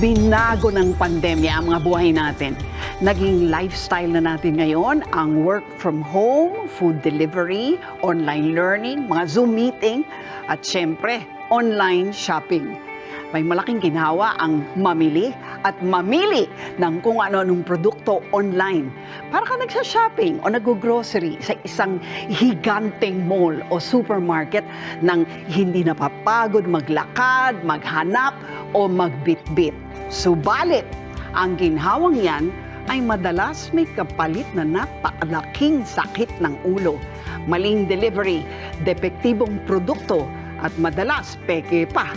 binago ng pandemya ang mga buhay natin. Naging lifestyle na natin ngayon ang work from home, food delivery, online learning, mga Zoom meeting, at syempre, online shopping. May malaking ginhawa ang mamili at mamili ng kung ano-anong produkto online. Para ka nagsa-shopping o nag-grocery sa isang higanteng mall o supermarket nang hindi napapagod maglakad, maghanap o magbitbit. Subalit, ang ginhawang yan ay madalas may kapalit na napakalaking sakit ng ulo. Maling delivery, depektibong produkto at madalas peke pa.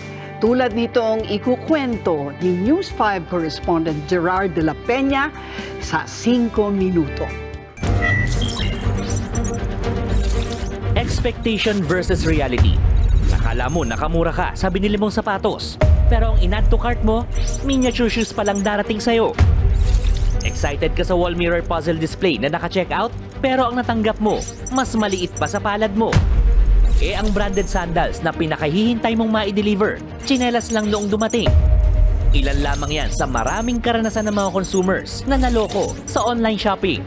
Tulad nitong ikukwento ni News 5 correspondent Gerard de la Peña sa 5 minuto. Expectation versus reality. Nakala mo nakamura ka sa binili mong sapatos. Pero ang in-add to cart mo, miniature shoes pa lang darating sa'yo. Excited ka sa wall mirror puzzle display na naka-check out? Pero ang natanggap mo, mas maliit pa sa palad mo. Eh ang branded sandals na pinakahihintay mong ma-deliver, chinelas lang noong dumating. Ilan lamang yan sa maraming karanasan ng mga consumers na naloko sa online shopping.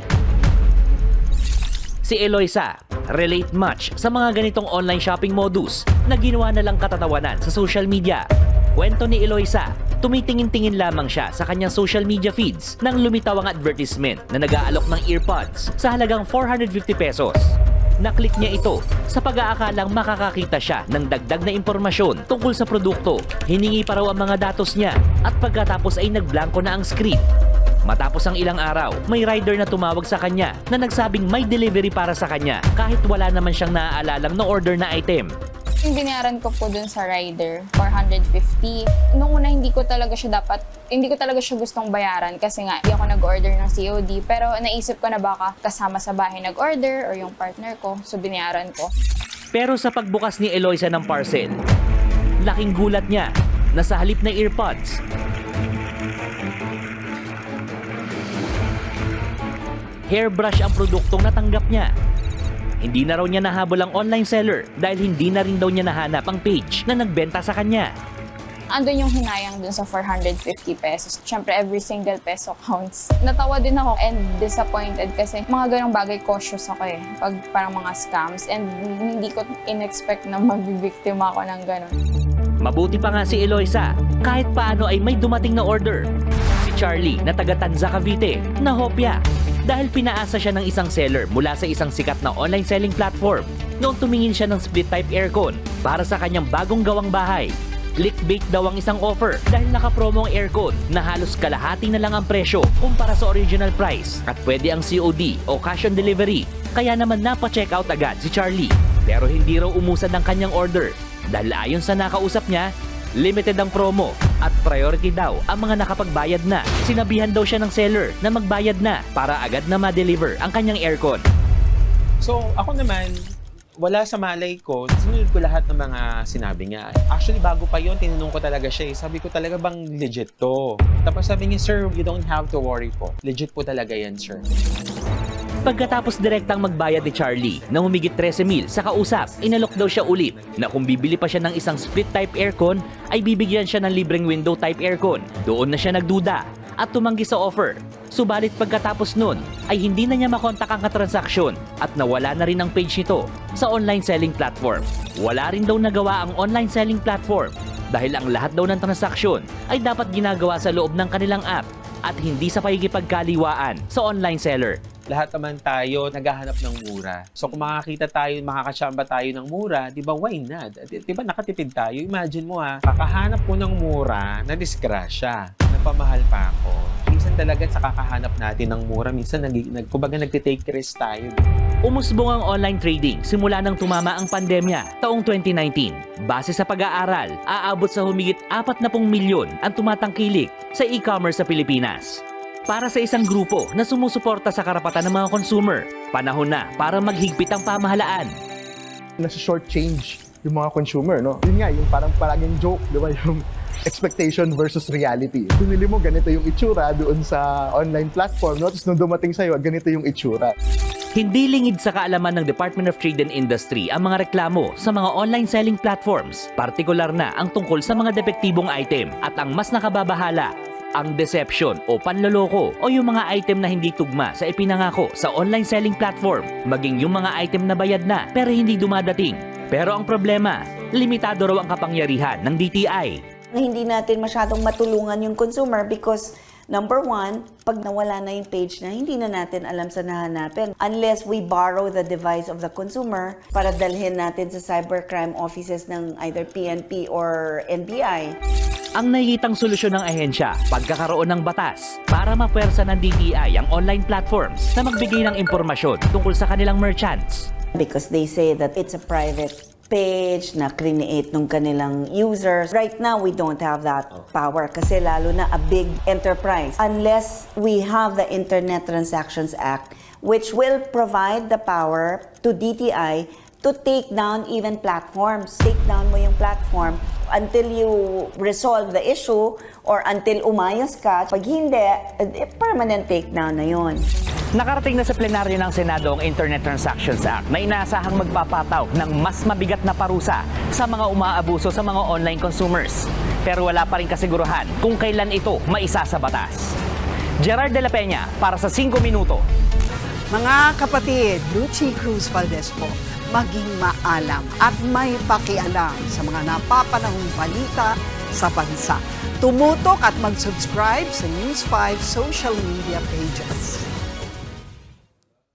Si Eloisa, relate much sa mga ganitong online shopping modus na ginawa na lang katatawanan sa social media. Kwento ni Eloisa, tumitingin-tingin lamang siya sa kanyang social media feeds nang lumitaw ang advertisement na nag-aalok ng earpods sa halagang 450 pesos. Naklik niya ito sa pag-aakalang makakakita siya ng dagdag na impormasyon tungkol sa produkto. Hiningi pa raw ang mga datos niya at pagkatapos ay nagblanko na ang script. Matapos ang ilang araw, may rider na tumawag sa kanya na nagsabing may delivery para sa kanya kahit wala naman siyang naaalalang na-order na item. Yung binayaran ko po dun sa rider, 450. Nung una, hindi ko talaga siya dapat, hindi ko talaga siya gustong bayaran kasi nga, hindi ako nag-order ng COD. Pero naisip ko na baka kasama sa bahay nag-order or yung partner ko, so binayaran ko. Pero sa pagbukas ni Eloisa ng parcel, laking gulat niya na sa halip na earpods, hairbrush ang produktong natanggap niya. Hindi na raw niya nahabol ang online seller dahil hindi na rin daw niya nahanap ang page na nagbenta sa kanya. Andun yung hinayang dun sa 450 pesos. Siyempre, every single peso counts. Natawa din ako and disappointed kasi mga ganong bagay cautious ako eh. Pag parang mga scams and hindi ko in-expect na magbibiktima ako ng ganon. Mabuti pa nga si Eloisa, kahit paano ay may dumating na order. Si Charlie na taga Tanza Cavite, na hopya. Dahil pinaasa siya ng isang seller mula sa isang sikat na online selling platform noong tumingin siya ng split type aircon para sa kanyang bagong gawang bahay. Clickbait daw ang isang offer dahil nakapromo ang aircon na halos kalahati na lang ang presyo kumpara sa original price at pwede ang COD o cash on delivery. Kaya naman napa-check out agad si Charlie. Pero hindi raw umusad ang kanyang order dahil ayon sa nakausap niya, limited ang promo at priority daw ang mga nakapagbayad na. Sinabihan daw siya ng seller na magbayad na para agad na ma-deliver ang kanyang aircon. So, ako naman, wala sa malay ko, sinunod ko lahat ng mga sinabi niya. Actually, bago pa yon tinanong ko talaga siya. eh. Sabi ko talaga bang legit to? Tapos sabi niya, sir, you don't have to worry po. Legit po talaga yan, sir. Pagkatapos direktang magbayad ni Charlie na humigit 13 mil sa kausap, inalok daw siya ulit na kung bibili pa siya ng isang split type aircon ay bibigyan siya ng libreng window type aircon. Doon na siya nagduda at tumanggi sa offer. Subalit pagkatapos nun ay hindi na niya makontak ang katransaksyon at nawala na rin ang page nito sa online selling platform. Wala rin daw nagawa ang online selling platform dahil ang lahat daw ng transaksyon ay dapat ginagawa sa loob ng kanilang app at hindi sa pagkikipagkaliwaan sa online seller. Lahat naman tayo naghahanap ng mura. So kung makakita tayo, makakasyamba tayo ng mura, di ba why not? Di, ba nakatipid tayo? Imagine mo ha, kakahanap ko ng mura na disgrasya. Napamahal pa ako. Minsan talaga sa kakahanap natin ng mura, minsan nag, nag, kumbaga nagtitake risk tayo. Umusbong ang online trading simula nang tumama ang pandemya taong 2019. Base sa pag-aaral, aabot sa humigit 40 milyon ang tumatangkilik sa e-commerce sa Pilipinas. Para sa isang grupo na sumusuporta sa karapatan ng mga consumer, panahon na para maghigpit ang pamahalaan. nasa short change yung mga consumer, no? Yun nga, yung parang palaging joke, di ba? Yung expectation versus reality. Binili mo, ganito yung itsura doon sa online platform, no? Tapos nung dumating sa'yo, ganito yung itsura. Hindi lingid sa kaalaman ng Department of Trade and Industry ang mga reklamo sa mga online selling platforms, partikular na ang tungkol sa mga depektibong item at ang mas nakababahala, ang deception o panloloko o yung mga item na hindi tugma sa ipinangako sa online selling platform, maging yung mga item na bayad na pero hindi dumadating. Pero ang problema, limitado raw ang kapangyarihan ng DTI. hindi natin masyadong matulungan yung consumer because number one, pag nawala na yung page na, hindi na natin alam sa nahanapin. Unless we borrow the device of the consumer para dalhin natin sa cybercrime offices ng either PNP or NBI. Ang nakikitang solusyon ng ahensya, pagkakaroon ng batas para mapwersa ng DTI ang online platforms na magbigay ng impormasyon tungkol sa kanilang merchants. Because they say that it's a private page na create nung kanilang users. Right now, we don't have that power kasi lalo na a big enterprise. Unless we have the Internet Transactions Act, which will provide the power to DTI to take down even platforms. Take down mo yung platform until you resolve the issue or until umayos ka. Pag hindi, eh, permanent takedown na yon. Nakarating na sa plenaryo ng Senado ang Internet Transactions Act na inaasahang magpapataw ng mas mabigat na parusa sa mga umaabuso sa mga online consumers. Pero wala pa rin kasiguruhan kung kailan ito maisa sa batas. Gerard De La Peña para sa 5 Minuto. Mga kapatid, Lucy Cruz Valdez po, maging maalam at may pakialam sa mga napapanahong balita sa bansa. Tumutok at mag-subscribe sa News 5 social media pages.